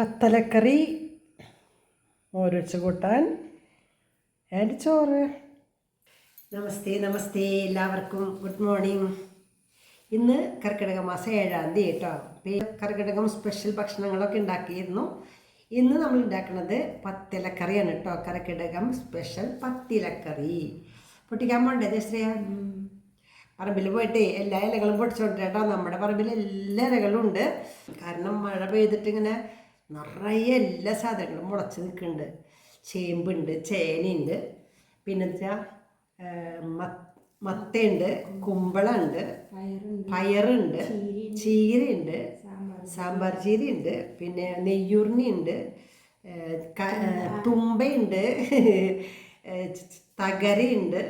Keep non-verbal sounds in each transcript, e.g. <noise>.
പത്തലക്കറി മോരൊഴിച്ച് കൂട്ടാൻ. ആൻഡ് ചോറ്? നമസ്തേ നമസ്തേ എല്ലാവർക്കും. ഗുഡ് മോർണിംഗ് ഇന്ന് കർക്കിടക മാസം ഏഴാം തീയതി കേട്ടോ. കർക്കിടകം സ്പെഷ്യൽ ഭക്ഷണങ്ങളൊക്കെ ഉണ്ടാക്കിയിരുന്നു. ഇന്ന് നമ്മൾ ഉണ്ടാക്കുന്നത് പത്തിലക്കറിയാണ് കേട്ടോ. കർക്കിടകം സ്പെഷ്യൽ പത്തിലക്കറി. പൊട്ടിക്കാൻ പോണ്ടേ ജശ്രീയ പറമ്പിൽ പോയിട്ട് എല്ലാ ഇലകളും പൊടിച്ചോണ്ട് കേട്ടോ നമ്മുടെ പറമ്പിൽ എല്ലാ ഇലകളും ഉണ്ട്. കാരണം മഴ പെയ്തിട്ട് ഇങ്ങനെ നിറയെ എല്ലാ സാധനങ്ങളും മുളച്ച് നിൽക്കുന്നുണ്ട്. ചേമ്പുണ്ട് ചേനയുണ്ട്. പിന്നെ വെച്ചാൽ മത്തയുണ്ട് കുമ്പളമുണ്ട് പയറുണ്ട് ചീരയുണ്ട് സാമ്പാർ ചീരയുണ്ട് പിന്നെ നെയ്യൂർണിയുണ്ട് തുമ്പയുണ്ട്. തകരയുണ്ട്.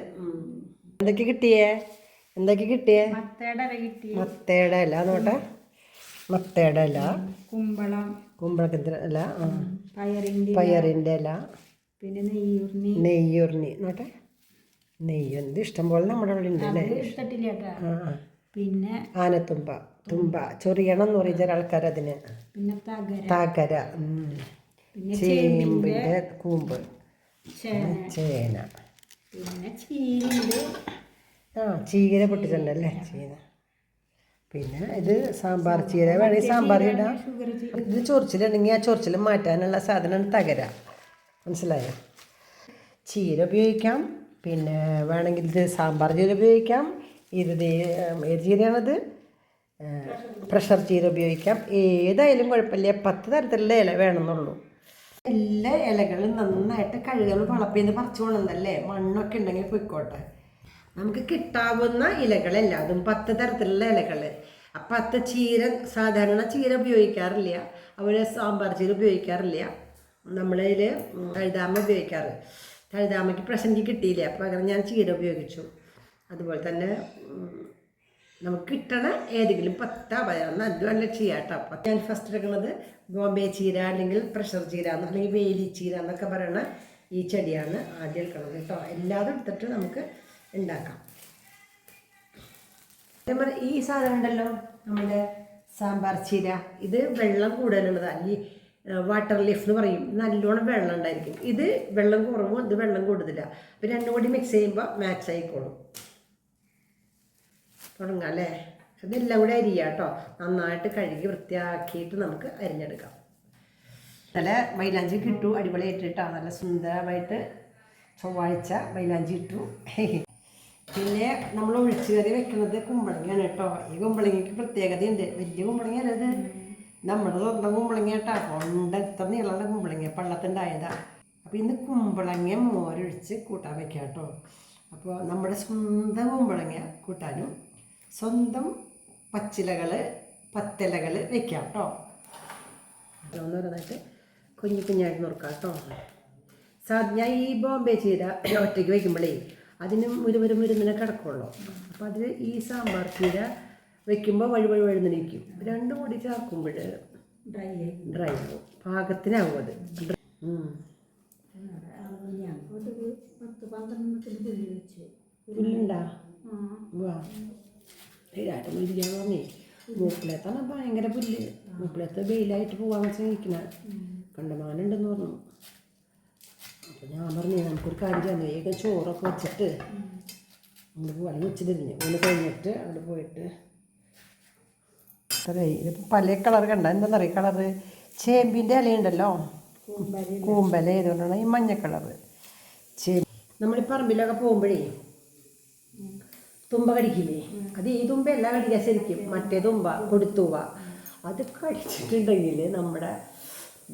എന്തൊക്കെ കിട്ടിയേ? എന്തൊക്കെ കിട്ടിയേ? മത്തേടെ മത്തയുടെ ഇല നോട്ടെ. മത്തയുടെ ഇല. കുമ്പളം. കുമ്പളക്കത്തിന് ഇല ആ. പയറിന്റെ പയറിന്റെ ഇല. പിന്നെ നെയ്യൂർണി നെയ്യുറിനി നോട്ടെ നെയ്യ് എന്ത് ഇഷ്ടം പോലെ നമ്മുടെ അവിടെ ഉണ്ട് അല്ലേ? ആ. പിന്നെ ആനത്തുമ്പ തുമ്പ ചൊറിയണം എന്ന് പറയും ചില ആൾക്കാർ അതിന്. പിന്നെ തകര. ചേമ്പിന്റെ കൂമ്പ്. ചേന. ചേന. പിന്നെ ചീര ആ ചീര പൊട്ടിച്ചിട്ടുണ്ടല്ലേ ചീര. പിന്നെ ഇത് സാമ്പാർ ചീര വേണമെങ്കിൽ സാമ്പാർ ഇടാം. ഇത് ചൊറിച്ചിലുണ്ടെങ്കിൽ ആ ചൊറിച്ചിൽ മാറ്റാനുള്ള സാധനമാണ് തകര. മനസ്സിലായോ? ചീര ഉപയോഗിക്കാം. പിന്നെ വേണമെങ്കിൽ ഇത് സാമ്പാർ ചീര ഉപയോഗിക്കാം. ഇത് ഏത് ചീരയാണത്? പ്രഷർ ചീര ഉപയോഗിക്കാം. ഏതായാലും കുഴപ്പമില്ല. പത്ത് തരത്തിലുള്ള ഇല വേണമെന്നുള്ളൂ. എല്ലാ ഇലകളും നന്നായിട്ട് കഴുകൽ വളപ്പിൽ നിന്ന് പറിച്ചു കൊണ്ടുവന്നല്ലേ? മണ്ണൊക്കെ ഉണ്ടെങ്കിൽ പൊയ്ക്കോട്ടെ. നമുക്ക് കിട്ടാവുന്ന ഇലകളെല്ലാതും പത്ത് തരത്തിലുള്ള ഇലകൾ അപ്പം അത്ത ചീര സാധാരണ ചീര ഉപയോഗിക്കാറില്ല. അതുപോലെ സാമ്പാർ ചീര ഉപയോഗിക്കാറില്ല. നമ്മളതിൽ തഴുതാമ ഉപയോഗിക്കാറ്. തഴുതാമയ്ക്ക് പ്രസന്റ് കിട്ടിയില്ല. അപ്പം അങ്ങനെ ഞാൻ ചീര ഉപയോഗിച്ചു. അതുപോലെ തന്നെ നമുക്ക് കിട്ടണ ഏതെങ്കിലും പത്ത പതിനൊന്ന് അത് നല്ല ചെയ്യാം കേട്ടോ അപ്പം ഞാൻ ഫസ്റ്റ് എടുക്കുന്നത് ബോംബെ ചീര അല്ലെങ്കിൽ പ്രഷർ ചീര എന്ന് അല്ലെങ്കിൽ വേലി ചീര എന്നൊക്കെ പറയുന്ന ഈ ചെടിയാണ് ആദ്യം എടുക്കുന്നത് കേട്ടോ. എല്ലാതും എടുത്തിട്ട് നമുക്ക് ഉണ്ടാക്കാം. അതേമാതിരി ഈ സാധനം ഉണ്ടല്ലോ നമ്മുടെ സാമ്പാർ ചീര. ഇത് വെള്ളം കൂടുതലുള്ളതാണ് ഈ വാട്ടർ ലീഫ് എന്ന് പറയും. നല്ലോണം വെള്ളം ഉണ്ടായിരിക്കും. ഇത് വെള്ളം കുറവും ഇത് വെള്ളം കൂടുതലാണ് അപ്പം രണ്ടും കൂടി മിക്സ് ചെയ്യുമ്പോൾ മാച്ച് ആയിക്കോളും. തുടങ്ങാം അല്ലേ? അതെല്ലാം കൂടി അരിയാം കേട്ടോ നന്നായിട്ട് കഴുകി വൃത്തിയാക്കിയിട്ട് നമുക്ക് അരിഞ്ഞെടുക്കാം. നല്ല മൈലാഞ്ചി കിട്ടു അടിപൊളി ഏറ്റിട്ടാണ് നല്ല സുന്ദരമായിട്ട് ചൊവ്വാഴ്ച മൈലാഞ്ചി ഇട്ടു. <laughs> പിന്നെ നമ്മൾ ഒഴിച്ചു കറി വെക്കുന്നത് കുമ്പളങ്ങയാണ് കേട്ടോ. ഈ കുമ്പളങ്ങയ്ക്ക് പ്രത്യേകതയുണ്ട്. വലിയ കുമ്പളങ്ങ അല്ലത് നമ്മുടെ സ്വന്തം കുമ്പളങ്ങ കേട്ടോ. കൊണ്ട് എത്ര നീളമുള്ള കുമ്പളങ്ങ പള്ളത്തുണ്ടായതാ അപ്പോൾ ഇന്ന് കുമ്പളങ്ങ മോരൊഴിച്ച് കൂട്ടാൻ വെക്കാം കേട്ടോ. അപ്പോൾ നമ്മുടെ സ്വന്തം കുമ്പളങ്ങ കൂട്ടാനും സ്വന്തം പച്ചിലകൾ പത്തിലകൾ വെക്കാം കേട്ടോ. ഓരോന്നോരോന്നായിട്ട് കുഞ്ഞു കുഞ്ഞായിട്ട് നോക്കാം കേട്ടോ. സാ ഞാൻ ഈ ബോംബെ ചീര ഒറ്റയ്ക്ക് വയ്ക്കുമ്പോഴേ അതിന് മുരുമുരു മുരുന്നിനെ കിടക്കുള്ളൂ. അപ്പോൾ അതിൽ ഈ സാമ്പാർ ചീര വെക്കുമ്പോൾ വഴി വഴി വഴുന്നിരിക്കും രണ്ടും കൂടി ചേർക്കുമ്പോൾ ഡ്രൈ ഡ്രൈ ആവും. പാകത്തിനാവും അത്. പുല്ലുണ്ടാ ഇരിക്കാൻ പറഞ്ഞേ മൂപ്പിലത്താണ് ഭയങ്കര പുല്ല്. മൂപ്പിലത്ത് വെയിലായിട്ട് പോകാൻ വെച്ചാൽ നിൽക്കണ കണ്ടമാനുണ്ടെന്ന് പറഞ്ഞു. അപ്പോൾ ഞാൻ പറഞ്ഞു നമുക്കൊരു കാര്യം ചെയ്യാം. വേഗം ചോറൊക്കെ വെച്ചിട്ട് അങ്ങോട്ട് പോകാൻ വെച്ചിട്ടിരുന്നു ഒന്ന് കഴിഞ്ഞിട്ട് അവിടെ പോയിട്ട് അത്രേ ഇതിപ്പോൾ പല കളർ കണ്ട? എന്താണെന്നറിയ കളറ്? ചേമ്പിന്റെ ഇലയുണ്ടല്ലോ? കൂമ്പല ഏതുകൊണ്ടാണ് ഈ മഞ്ഞ കളർ ചേമ്പ്. നമ്മൾ പറമ്പിലൊക്കെ പോകുമ്പോഴേ തുമ്പ കടിക്കില്ലേ? അത് ഈ തുമ്പ എല്ലാം കടിക്കാൻ ശരിക്കും മറ്റേ തുമ്പ കൊടുത്തുവ അത് കടിച്ചിട്ടുണ്ടെങ്കിൽ നമ്മുടെ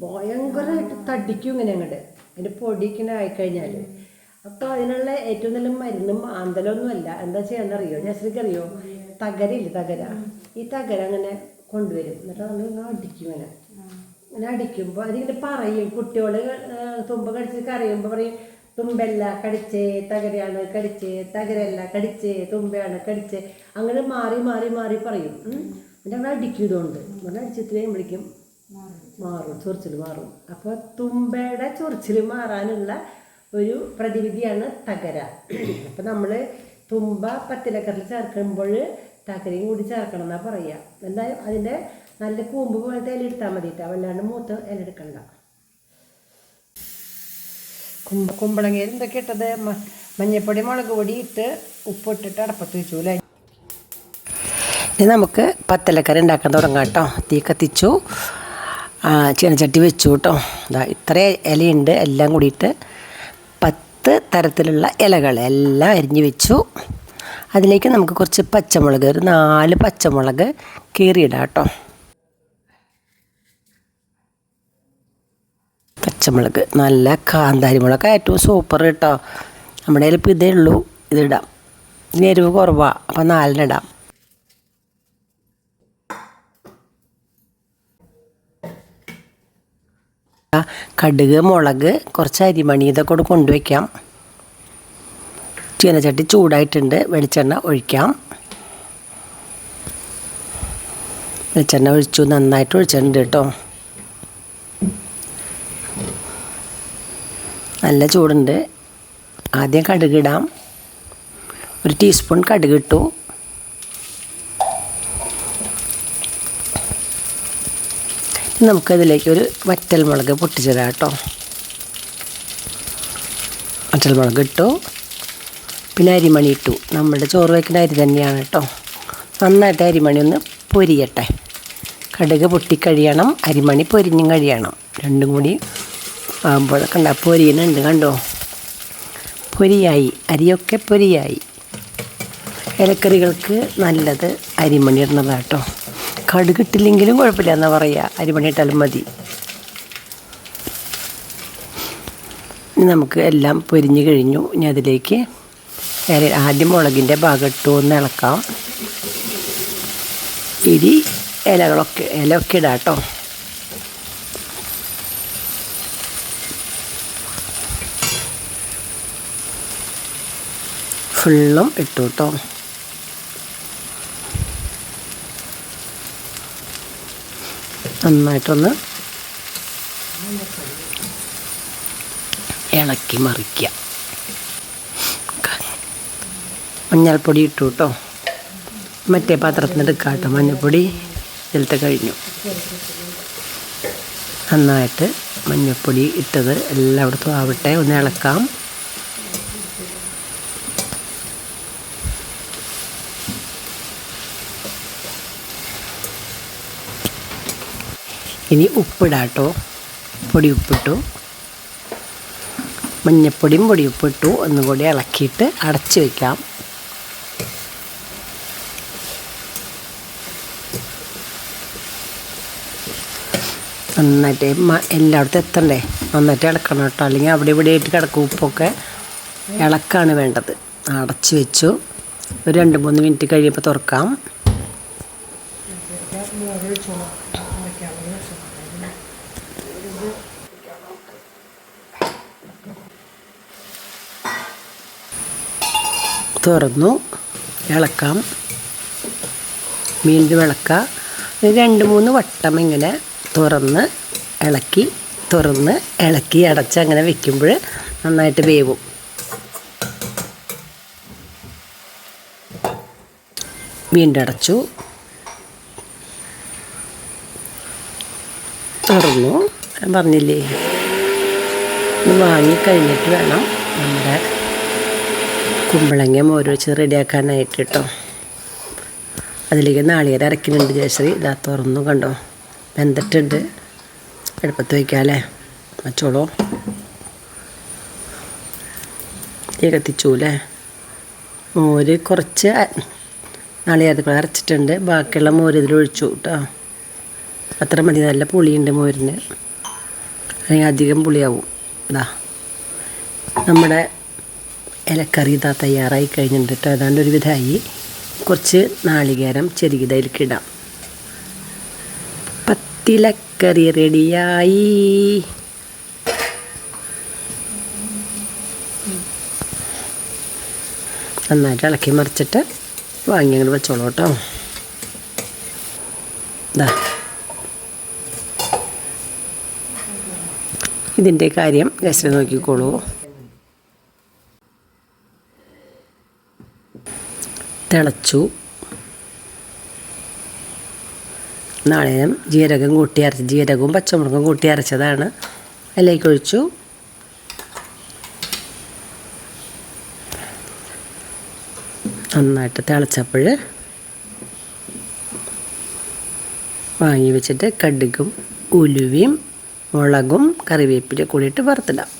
ഭയങ്കരമായിട്ട് തടിക്കും ഇങ്ങനെ അങ്ങോട്ട് അതിന്റെ പൊടിക്കിങ്ങനെ ആയിക്കഴിഞ്ഞാൽ അപ്പോൾ അതിനുള്ള ഏറ്റവും നല്ല മരുന്നും ആന്തലൊന്നുമല്ല. എന്താ ചെയ്യാന്നറിയോ? ജസ്രിക്ക് അറിയോ തകരയില്ലേ തകര. ഈ തകര അങ്ങനെ കൊണ്ടുവരും. എന്നിട്ട് നമ്മൾ ഇങ്ങനെ അടിക്കും ഇങ്ങനെ. ഇങ്ങനെ അടിക്കുമ്പോൾ അതിങ്ങനെ പറയും. കുട്ടികൾ തുമ്പ കടിച്ച് കറിയുമ്പോൾ പറയും തുമ്പല്ല കടിച്ചേ തകരയാണ് കടിച്ചേ തകരല്ല കടിച്ചേ തുമ്പയാണ് കടിച്ചേ. അങ്ങനെ മാറി മാറി മാറി പറയും. എന്നിട്ട് അങ്ങനെ അടിക്കും ഇതുകൊണ്ട്. അങ്ങനെ അടിച്ചിട്ട് കഴിയുമ്പോഴേക്കും മാറും ചൊറിച്ചിൽ മാറും. അപ്പോൾ തുമ്പയുടെ ചൊറിച്ചിൽ മാറാനുള്ള ഒരു പ്രതിവിധിയാണ് തകര. അപ്പോൾ നമ്മൾ തുമ്പ പത്തിലക്കറിൽ ചേർക്കുമ്പോൾ തകരയും കൂടി ചേർക്കണം എന്നാ പറയുക എന്തായാലും അതിന്റെ നല്ല കൂമ്പ് പോലത്തെ ഇല എടുത്താൽ മതി കേട്ടോ വല്ലാണ്ട് മൂത്ത് ഇല എടുക്കണ്ട. കുമ്പ കുമ്പളങ്ങയിൽ എന്തൊക്കെ ഇട്ടത്? മഞ്ഞപ്പൊടി മുളക് പൊടി ഇട്ട് ഉപ്പിട്ടിട്ട് അടപ്പത്ത് വെച്ചു അല്ലേ? ഇനി നമുക്ക് പത്തലക്കറി ഉണ്ടാക്കാൻ തുടങ്ങാം കേട്ടോ. തീ കത്തിച്ചു. ചീനച്ചട്ടി വെച്ചു കേട്ടോ ഇതാ ഇത്ര ഇലയുണ്ട്. എല്ലാം കൂടിയിട്ട് പത്ത് തരത്തിലുള്ള ഇലകൾ എല്ലാം അരിഞ്ഞ് വെച്ചു. അതിലേക്ക് നമുക്ക് കുറച്ച് പച്ചമുളക് ഒരു നാല് പച്ചമുളക് കീറിയിടാം കേട്ടോ പച്ചമുളക് നല്ല കാന്താരി മുളക് ഏറ്റവും സൂപ്പർ കേട്ടോ നമ്മുടെ കയ്യിൽ ഇപ്പോൾ ഇതേ ഉള്ളൂ. ഇതിടാം ഇനി എരിവ് കുറവാണ് അപ്പം നാലിനിടാം ആ, കടുക് മുളക് കുറച്ച് അരിമണി ഇതൊക്കെ കൂടെ കൊണ്ടുവയ്ക്കാം. ചീനച്ചട്ടി ചൂടായിട്ടുണ്ട്. വെളിച്ചെണ്ണ ഒഴിക്കാം. വെളിച്ചെണ്ണ ഒഴിച്ചു. നന്നായിട്ട് ഒഴിച്ചിട്ടുണ്ട് കേട്ടോ. നല്ല ചൂടുണ്ട്. ആദ്യം കടുക് ഇടാം. ഒരു ടീസ്പൂൺ കടുക് ഇട്ടു ഇനി നമുക്കതിലേക്ക് ഒരു വറ്റൽമുളക് പൊട്ടിച്ചിടാം കേട്ടോ വറ്റൽമുളക് ഇട്ടു. പിന്നെ അരിമണി ഇട്ടു. നമ്മളുടെ ചോറ് വയ്ക്കുന്ന അരി തന്നെയാണ് കേട്ടോ നന്നായിട്ട് അരിമണി ഒന്ന് പൊരിയട്ടെ. കടുക് പൊട്ടിക്കഴിയണം അരിമണി പൊരിഞ്ഞും കഴിയണം. രണ്ടും കൂടി ആകുമ്പോഴൊക്കെ ഉണ്ടാ പൊരിയുന്നുണ്ട് കണ്ടോ? പൊരിയായി. അരിയൊക്കെ പൊരിയായി. ഇലക്കറികൾക്ക് നല്ലത് അരിമണി ഇടുന്നതാണ് കേട്ടോ കടുകിട്ടില്ലെങ്കിലും കുഴപ്പമില്ല എന്നാ പറയുക അരിമണി ഇട്ടാലും മതി. നമുക്ക് എല്ലാം പൊരിഞ്ഞ് കഴിഞ്ഞു. ഇനി അതിലേക്ക് ആദ്യം മുളകിന്റെ ഭാഗം ഇട്ടു ഒന്ന് ഇളക്കാം. ഇരി ഇലകളൊക്കെ ഇലയൊക്കെ ഇടാം കേട്ടോ. ഫുള്ളും ഇട്ടു കേട്ടോ. നന്നായിട്ടൊന്ന് ഇളക്കി മറിക്കുക. മഞ്ഞൾപ്പൊടി ഇട്ടു കേട്ടോ. മറ്റേ പാത്രത്തിന് എടുക്കാം കേട്ടോ. മഞ്ഞൾപ്പൊടി ഇതിലത്തെ കഴിഞ്ഞു. നന്നായിട്ട് മഞ്ഞൾപ്പൊടി ഇട്ടത് എല്ലായിടത്തും ആവട്ടെ ഒന്ന് ഇളക്കാം. ഇനി ഉപ്പിടാട്ടോ. പൊടി ഉപ്പിട്ടു. മഞ്ഞപ്പൊടിയും പൊടി ഉപ്പിട്ടു. ഒന്നും കൂടി ഇളക്കിയിട്ട് അടച്ച് വയ്ക്കാം നന്നായിട്ട് എല്ലായിടത്തും എത്തണ്ടേ? നന്നായിട്ട് ഇളക്കണം കേട്ടോ. അല്ലെങ്കിൽ അവിടെ ഇവിടെ ആയിട്ട് കിടക്കും ഉപ്പൊക്കെ. ഇളക്കാണ് വേണ്ടത്. അടച്ച് വെച്ചു. ഒരു രണ്ട് മൂന്ന് മിനിറ്റ് കഴിയുമ്പോൾ തുറക്കാം. തുറന്നു. ഇളക്കാം. വീണ്ടും ഇളക്കുക. ഒരു രണ്ട് മൂന്ന് വട്ടം ഇങ്ങനെ തുറന്ന് ഇളക്കി തുറന്ന് ഇളക്കി അടച്ച് അങ്ങനെ വെക്കുമ്പോൾ നന്നായിട്ട് വേവും. വീണ്ടും അടച്ചു. തുറന്നു. പറഞ്ഞില്ലേ? വാങ്ങിക്കഴിഞ്ഞിട്ട് വേണം നമ്മുടെ കുമ്പളങ്ങ മോര് വെച്ച് റെഡിയാക്കാനായിട്ട് കേട്ടോ അതിലേക്ക് നാളികേരം അരക്കുന്നുണ്ട് ജയശ്രീ. ഇതാ തുറന്നു കണ്ടോ. വെന്തിട്ടുണ്ട്. അടുപ്പത്ത് വയ്ക്കാമല്ലേ വച്ചോളൂ. തീ കത്തിച്ചു മോര് കുറച്ച് നാളികേരത്തിൽ അരച്ചിട്ടുണ്ട്. ബാക്കിയുള്ള മോര് ഇതിൽ ഒഴിച്ചു കേട്ടോ അത്ര മതി. നല്ല പുളിയുണ്ട് മോരിന്. അല്ലെങ്കിൽ അധികം പുളിയാവും. ഇതാ. നമ്മുടെ ഇലക്കറി ഇതാ തയ്യാറായി കഴിഞ്ഞിട്ടുണ്ട് ഏതാണ്ട് ഒരു വിധമായി കുറച്ച് നാളികേരം ചെറുകിതയിലേക്കിടാം പത്തിലക്കറി റെഡിയായി. നന്നായിട്ട് ഇളക്കി മറിച്ചിട്ട് വാങ്ങി അങ്ങോട്ട് വെച്ചോളൂ കേട്ടോ. ഇതാ ഇതിന്റെ കാര്യം ഗസ്റ്റിനെ നോക്കിക്കോളൂ. തിളച്ചു. നാണയം ജീരകം കൂട്ടി അരച്ച് ജീരകവും പച്ചമുളകും കൂട്ടി അരച്ചതാണ്. അതിലേക്ക് ഒഴിച്ചു. നന്നായിട്ട് തിളച്ചപ്പോൾ വാങ്ങി വെച്ചിട്ട് കടുകും ഉലുവയും മുളകും കറിവേപ്പില കൂടിയിട്ട് വറുത്തിടാം.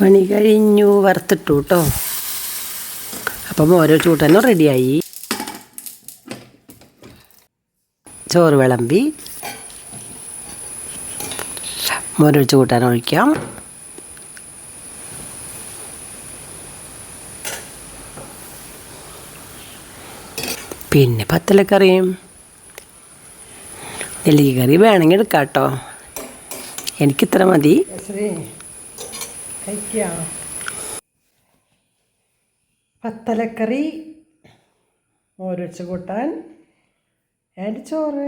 പണി കഴിഞ്ഞു വറുത്തിട്ടു കേട്ടോ അപ്പം ഓരോ ചൂട്ടനും റെഡിയായി. ചോറ് വിളമ്പി. മോരൊഴിച്ച് കൂട്ടാൻ ഒഴിക്കാം. പിന്നെ പത്തലക്കറിയും. നെല്ലിക്കറി വേണമെങ്കിൽ എടുക്കാം കേട്ടോ എനിക്കിത്ര മതി. കഴിക്കാം. പത്തലക്കറി മോരൊഴിച്ച് കൂട്ടാൻ ആൻഡ് ചോറ്